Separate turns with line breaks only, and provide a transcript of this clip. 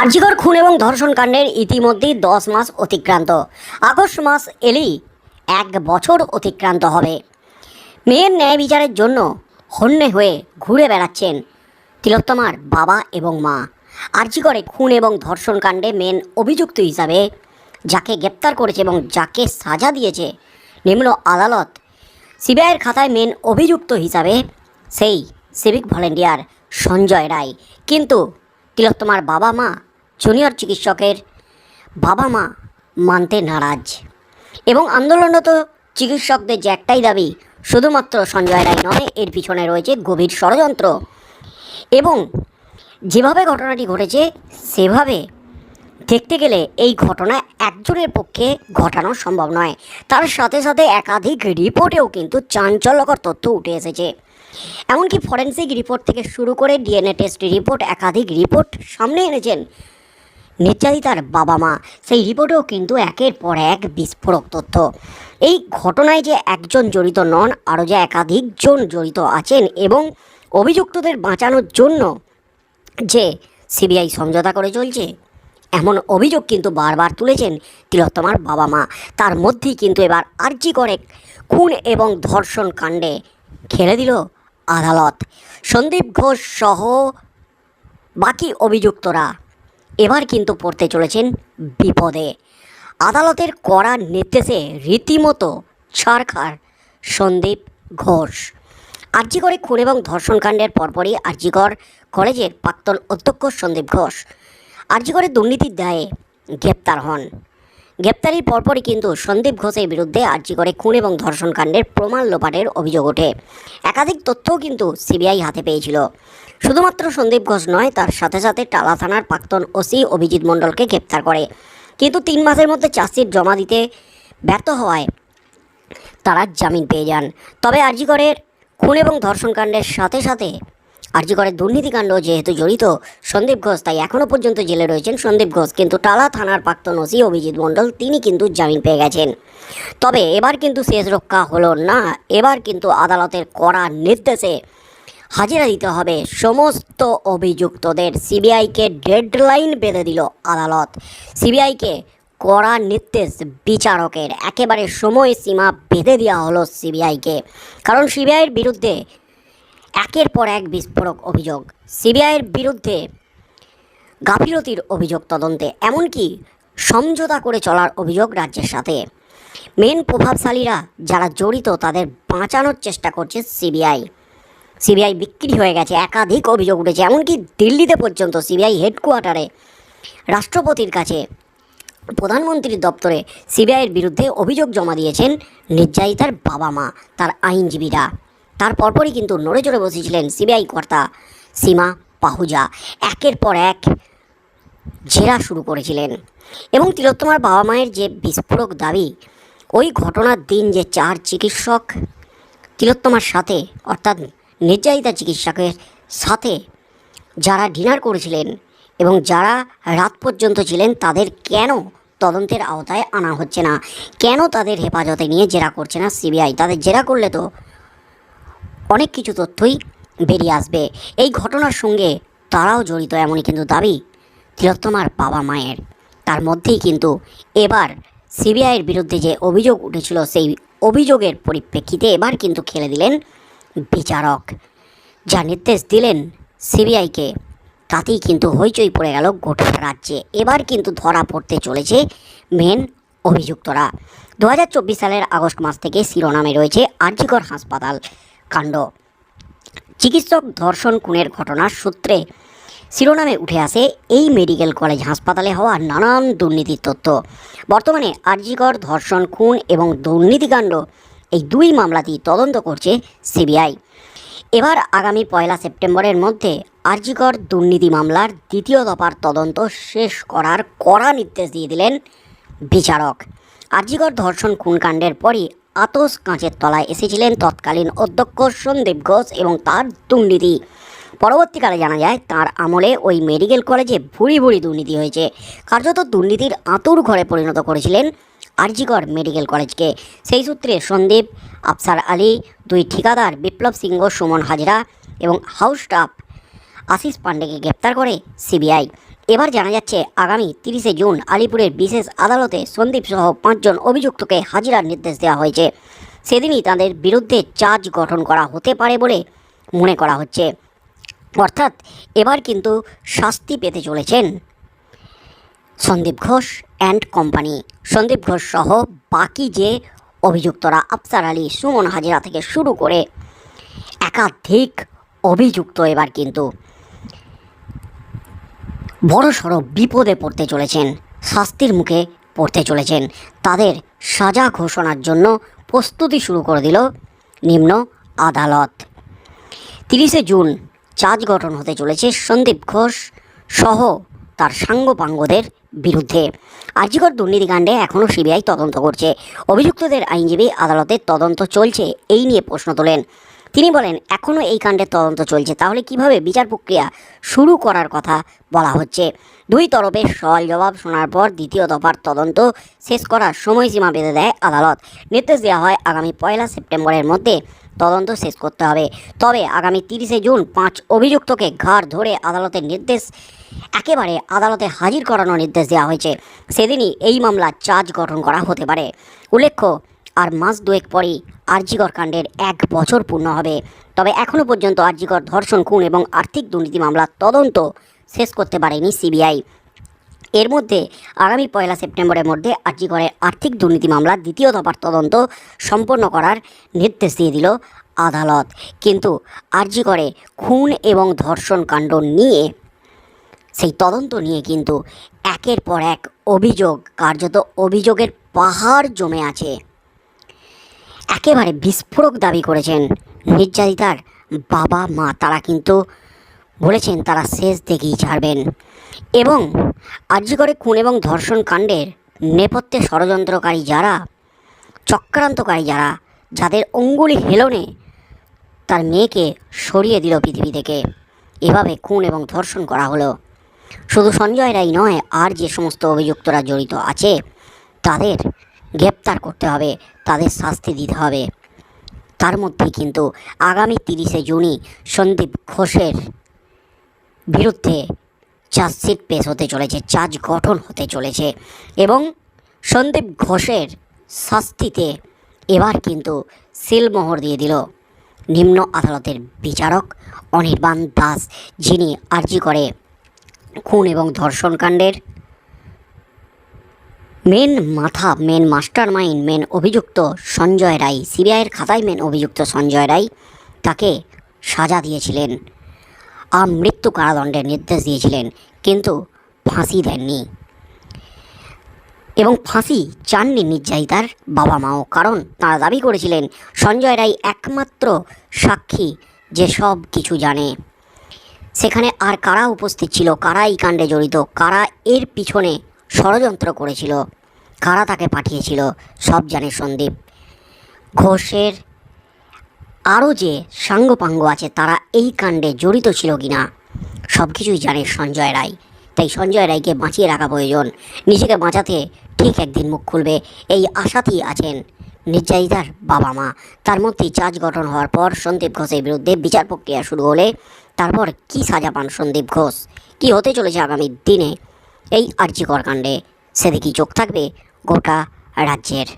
আর্যিকর খুন এবং ধর্ষণ কাণ্ডের ইতিমধ্যেই দশ মাস অতিক্রান্ত। আগস্ট মাস এলেই এক বছর অতিক্রান্ত হবে। মেয়ের ন্যায় বিচারের জন্য হন্যে হয়ে ঘুরে বেড়াচ্ছেন তিলোত্তমার বাবা এবং মা। আর্যিকরে খুন এবং ধর্ষণ কাণ্ডে মেন অভিযুক্ত হিসাবে যাকে গ্রেপ্তার করেছে এবং যাকে সাজা দিয়েছে নিম্ন আদালত, সিবিআইয়ের খাতায় মেন অভিযুক্ত হিসাবে সেই সিভিক ভলেন্টিয়ার সঞ্জয় রায়। কিন্তু তিলোত্তমার বাবা মা, জুনিয়র চিকিৎসকের বাবা মা মানতে নারাজ। এবং আন্দোলনরত চিকিৎসকদের যে একটাই দাবি, শুধুমাত্র সঞ্জয় রায় নয়, এর পিছনে রয়েছে গভীর ষড়যন্ত্র। এবং যেভাবে ঘটনাটি ঘটেছে, সেভাবে দেখতে গেলে এই ঘটনা একজনের পক্ষে ঘটানো সম্ভব নয়। তার সাথে সাথে একাধিক রিপোর্টেও কিন্তু চাঞ্চল্যকর তথ্য উঠে এসেছে। এমনকি ফরেন্সিক রিপোর্ট থেকে শুরু করে ডিএনএ টেস্ট রিপোর্ট, একাধিক রিপোর্ট সামনে এনেছেন নির্যাতিতার বাবা মা। সেই রিপোর্টেও কিন্তু একের পর এক বিস্ফোরক তথ্য। এই ঘটনায় যে একজন জড়িত নন, আরও যে একাধিকজন জড়িত আছেন এবং অভিযুক্তদের বাঁচানোর জন্য যে সিবিআই সমঝোতা করে চলছে, এমন অভিযোগ কিন্তু বারবার তুলেছেন তিলোত্তমার বাবা মা। তার মধ্যেই কিন্তু এবার আর্জি করে খুন এবং ধর্ষণ কাণ্ডে খেলে দিল আদালত। সন্দীপ ঘোষ সহ বাকি অভিযুক্তরা এবার কিন্তু পড়তে চলেছেন বিপদে। আদালতের কড়া নির্দেশে রীতিমতো ছাড়খার সন্দীপ ঘোষ। আর্জিকরে খুন এবং ধর্ষণকাণ্ডের পরপরই আর্জিকর কলেজের প্রাক্তন অধ্যক্ষ সন্দীপ ঘোষ আর্জিকরের দুর্নীতির দায়ে গ্রেপ্তার হন। গ্রেপ্তারির পরপরই কিন্তু সন্দীপ ঘোষের বিরুদ্ধে আর্জি করে খুন এবং ধর্ষণকাণ্ডের প্রমাণ লোপাটের অভিযোগ ওঠে। একাধিক তথ্যও কিন্তু সিবিআই হাতে পেয়েছিল। শুধুমাত্র সন্দীপ ঘোষ নয়, তার সাথে সাথে টালা থানার প্রাক্তন ওসি অভিজিৎ মণ্ডলকে গ্রেপ্তার করে। কিন্তু তিন মাসের মধ্যে চার্জশিট জমা দিতে ব্যর্থ হওয়ায় তারা জামিন পেয়ে যান। তবে আরজিকরের খুন এবং ধর্ষণকাণ্ডের সাথে সাথে আরজিকরের দুর্নীতিকাণ্ড যেহেতু জড়িত, সন্দীপ ঘোষ তাই এখনও পর্যন্ত জেলে রয়েছেন সন্দীপ ঘোষ। কিন্তু টালা থানার প্রাক্তন ওসি অভিজিৎ মণ্ডল, তিনি কিন্তু জামিন পেয়ে গেছেন। তবে এবার কিন্তু শেষ রক্ষা হলো না, এবার কিন্তু আদালতের কড়া নির্দেশে হাজিরা দিতে হবে সমস্ত অভিযুক্তদের। সিবিআইকে ডেডলাইন বেঁধে দিল আদালত। সিবিআইকে কড়া নির্দেশ বিচারকের। একেবারে সময় সীমা বেঁধে দেওয়া হলো সিবিআইকে। কারণ সিবিআইয়ের বিরুদ্ধে একের পর এক বিস্ফোরক অভিযোগ। সিবিআইয়ের বিরুদ্ধে গাফিলতির অভিযোগ তদন্তে, এমনকি সমঝোতা করে চলার অভিযোগ রাজ্যের সাথে। মেন প্রভাবশালীরা যারা জড়িত, তাদের বাঁচানোর চেষ্টা করছে সিবিআই। সিবিআই বিক্রি হয়ে গেছে, একাধিক অভিযোগ উঠেছে, এমনকি দিল্লিতে পর্যন্ত সিবিআই হেডকোয়ার্টারে রাষ্ট্রপতির কাছে প্রধানমন্ত্রীর দপ্তরে সিবিআইয়ের বিরুদ্ধে অভিযোগ জমা দিয়েছেন নির্যাতিতার বাবা মা, তার আইনজীবীরা। তার পরপরই কিন্তু নড়ে চড়ে বসেছিলেন সিবিআই কর্তা সীমা পাহুজা। একের পর এক জেরা শুরু করেছিলেন। এবং তিলোত্তমার বাবা মায়ের যে বিস্ফোরক দাবি, ওই ঘটনার দিন যে চার চিকিৎসক তিলোত্তমার সাথে, অর্থাৎ নির্যাতিতা চিকিৎসকের সাথে যারা ডিনার করেছিলেন এবং যারা রাত পর্যন্ত ছিলেন, তাদের কেন তদন্তের আওতায় আনা হচ্ছে না? কেন তাদের হেফাজতে নিয়ে জেরা করছে না সিবিআই? তাদের জেরা করলে তো অনেক কিছু তথ্যই বেরিয়ে আসবে। এই ঘটনার সঙ্গে তারাও জড়িত, এমনই কিন্তু দাবি তিলোত্তমার বাবা মায়ের। তার মধ্যেই কিন্তু এবার সিবিআইয়ের বিরুদ্ধে যে অভিযোগ উঠেছিল, সেই অভিযোগের পরিপ্রেক্ষিতে এবার কিন্তু খেলে দিলেন বিচারক। যা নির্দেশ দিলেন সিবিআইকে, তাতেই কিন্তু হইচই পড়ে গেল গোটা রাজ্যে। এবার কিন্তু ধরা পড়তে চলেছে মেন অভিযুক্তরা। দু হাজার চব্বিশ সালের আগস্ট মাস থেকে শিরোনামে রয়েছে আরজিকর হাসপাতাল। কাণ্ড। চিকিৎসক ধর্ষণ খুনের ঘটনার সূত্রে শিরোনামে উঠে আসে এই মেডিকেল কলেজ হাসপাতালে হওয়া নানান দুর্নীতির তথ্য। বর্তমানে আরজিকর ধর্ষণ, খুন এবং দুর্নীতিকাণ্ড এই দুই মামলাতেই তদন্ত করছে সিবিআই। এবার আগামী পয়লা সেপ্টেম্বরের মধ্যে আরজিকর দুর্নীতি মামলার দ্বিতীয় দফার তদন্ত শেষ করার কড়া নির্দেশ দিয়ে দিলেন বিচারক। আরজিকর ধর্ষণ খুনকাণ্ডের পরই আতস কাঁচের তলায় এসেছিলেন তৎকালীন অধ্যক্ষ সন্দীপ ঘোষ এবং তার দুর্নীতি। পরবর্তীকালে জানা যায়, তার আমলে ওই মেডিকেল কলেজে ভুড়ি ভুড়ি দুর্নীতি হয়েছে। কার্যত দুর্নীতির আঁতুর ঘরে পরিণত করেছিলেন আরজিকর মেডিকেল কলেজকে। সেই সূত্রে সন্দীপ, আফসার আলী, দুই ঠিকাদার বিপ্লব সিংহ, সুমন হাজরা এবং হাউস স্টাফ আশিস পাণ্ডেকে গ্রেপ্তার করে সিবিআই। এবার জানা যাচ্ছে, আগামী তিরিশে জুন আলিপুরের বিশেষ আদালতে সন্দীপ সহ পাঁচজন অভিযুক্তকে হাজিরার নির্দেশ দেওয়া হয়েছে। সেদিনই তাদের বিরুদ্ধে চার্জ গঠন করা হতে পারে বলে মনে করা হচ্ছে। অর্থাৎ এবার কিন্তু শাস্তি পেতে চলেছেন সন্দীপ ঘোষ অ্যান্ড কোম্পানি। সন্দীপ ঘোষ সহ বাকি যে অভিযুক্তরা আফসার আলী, সুমন হাজিরা থেকে শুরু করে একাধিক অভিযুক্ত এবার কিন্তু। বড় সড়ো বিপদে পড়তে চলেছেন, শাস্তির মুখে পড়তে চলেছেন। তাদের সাজা ঘোষণার জন্য প্রস্তুতি শুরু করে দিল নিম্ন আদালত। তিরিশে জুন চার্জ গঠন হতে চলেছে সন্দীপ ঘোষ সহ তার সাঙ্গপাঙ্গদের বিরুদ্ধে। আর্যিকর দুর্নীতিকাণ্ডে এখনও সিবিআই তদন্ত করছে। অভিযুক্তদের আইনজীবী আদালতের তদন্ত চলছে, এই নিয়ে প্রশ্ন তোলেন। তিনি বলেন এখনও এই কাণ্ডের তদন্ত চলছে, তাহলে কীভাবে বিচার প্রক্রিয়া শুরু করার কথা বলা হচ্ছে? দুই তরফের সওয়াল জবাব শোনার পর দ্বিতীয় দফার তদন্ত শেষ করার সময়সীমা বেঁধে দেয় আদালত। নির্দেশ দেওয়া হয়, আগামী পয়লা সেপ্টেম্বরের মধ্যে তদন্ত শেষ করতে হবে। তবে আগামী তিরিশে জুন পাঁচ অভিযুক্তকে ঘাড় ধরে আদালতের নির্দেশ, একেবারে আদালতে হাজির করানোর নির্দেশ দেওয়া হয়েছে। সেদিনই এই মামলা চার্জ গঠন করা হতে পারে। উল্লেখ্য আর মাস দুয়েক পরেই আরজিকর কাণ্ডের এক বছর পূর্ণ হবে। তবে এখনও পর্যন্ত আরজিকর ধর্ষণ, খুন এবং আর্থিক দুর্নীতি মামলার তদন্ত শেষ করতে পারেনি সিবিআই। এর মধ্যে আগামী পয়লা সেপ্টেম্বরের মধ্যে আর্জিকরের আর্থিক দুর্নীতি মামলার দ্বিতীয় দফার তদন্ত সম্পন্ন করার নির্দেশ দিয়ে দিল আদালত। কিন্তু আর্জিকরে খুন এবং ধর্ষণ কাণ্ড নিয়ে, সেই তদন্ত নিয়ে কিন্তু একের পর এক অভিযোগ, কার্যত অভিযোগের পাহাড় জমে আছে। একেবারে বিস্ফোরক দাবি করেছেন নির্যাতিতার বাবা মা। তারা কিন্তু বলেছেন তারা শেষ দেখেই ছাড়বেন। এবং আর্যিকরে খুন এবং ধর্ষণ কাণ্ডের নেপথ্যে ষড়যন্ত্রকারী যারা, চক্রান্তকারী যারা, যাদের অঙ্গুলি হেলনে তার মেয়েকে সরিয়ে দিল পৃথিবী থেকে। এভাবে খুন এবং ধর্ষণ করা হলো। শুধু সঞ্জয় রায় নয়, আর যে সমস্ত অভিযুক্তরা জড়িত আছে, তাদের গ্রেপ্তার করতে হবে, তাদের শাস্তি দিতে হবে। তার মধ্যে কিন্তু আগামী তিরিশে জুনই সন্দীপ ঘোষের বিরুদ্ধে চার্জশিট পেশ হতে চলেছে, চার্জ গঠন হতে চলেছে এবং সন্দীপ ঘোষের শাস্তিতে এবার কিন্তু সিলমোহর দিয়ে দিল। নিম্ন আদালতের বিচারক অনির্বাণ দাস, যিনি আর্জি করে খুন এবং ধর্ষণ কাণ্ডের মেন মাথা, মেন মাস্টার মাইন্ড মেন অভিযুক্ত সঞ্জয় রায়, সিবিআইয়ের খাতায় মেন অভিযুক্ত সঞ্জয় রায় তাকে সাজা দিয়েছিলেন। আর মৃত্যু কারাদণ্ডের নির্দেশ দিয়েছিলেন, কিন্তু ফাঁসি দেননি। এবং ফাঁসি চাননি নির্যাতিতার বাবা মাও কারণ তারা দাবি করেছিলেন, সঞ্জয় রায় একমাত্র সাক্ষী যে সব কিছু জানে। সেখানে আর কারা উপস্থিত ছিল, কারা এই কাণ্ডে জড়িত, কারা এর পিছনে ষড়যন্ত্র করেছিল। কারা তাকে পাঠিয়েছিল, সব জানে সন্দীপ। ঘোষের আরও যে সাঙ্গপাঙ্গ আছে, তারা এই কাণ্ডে জড়িত ছিল কিনা সব কিছুই জানে সঞ্জয় রায়। তাই সঞ্জয় রায়কে বাঁচিয়ে রাখা প্রয়োজন। নিজেকে বাঁচাতে ঠিক একদিন মুখ খুলবে। এই আশাতেই আছেন নির্যাতিতার বাবা মা। তার মধ্যেই চার্জ গঠন হওয়ার পর সন্দীপ ঘোষের বিরুদ্ধে বিচার প্রক্রিয়া শুরু হলে তারপর কি সাজা পান সন্দীপ ঘোষ? কি হতে চলেছে আগামী দিনে? এই আর্যিকর কাণ্ডে সেদিকেই চোখ থাকবে গোটা রাজ্যের।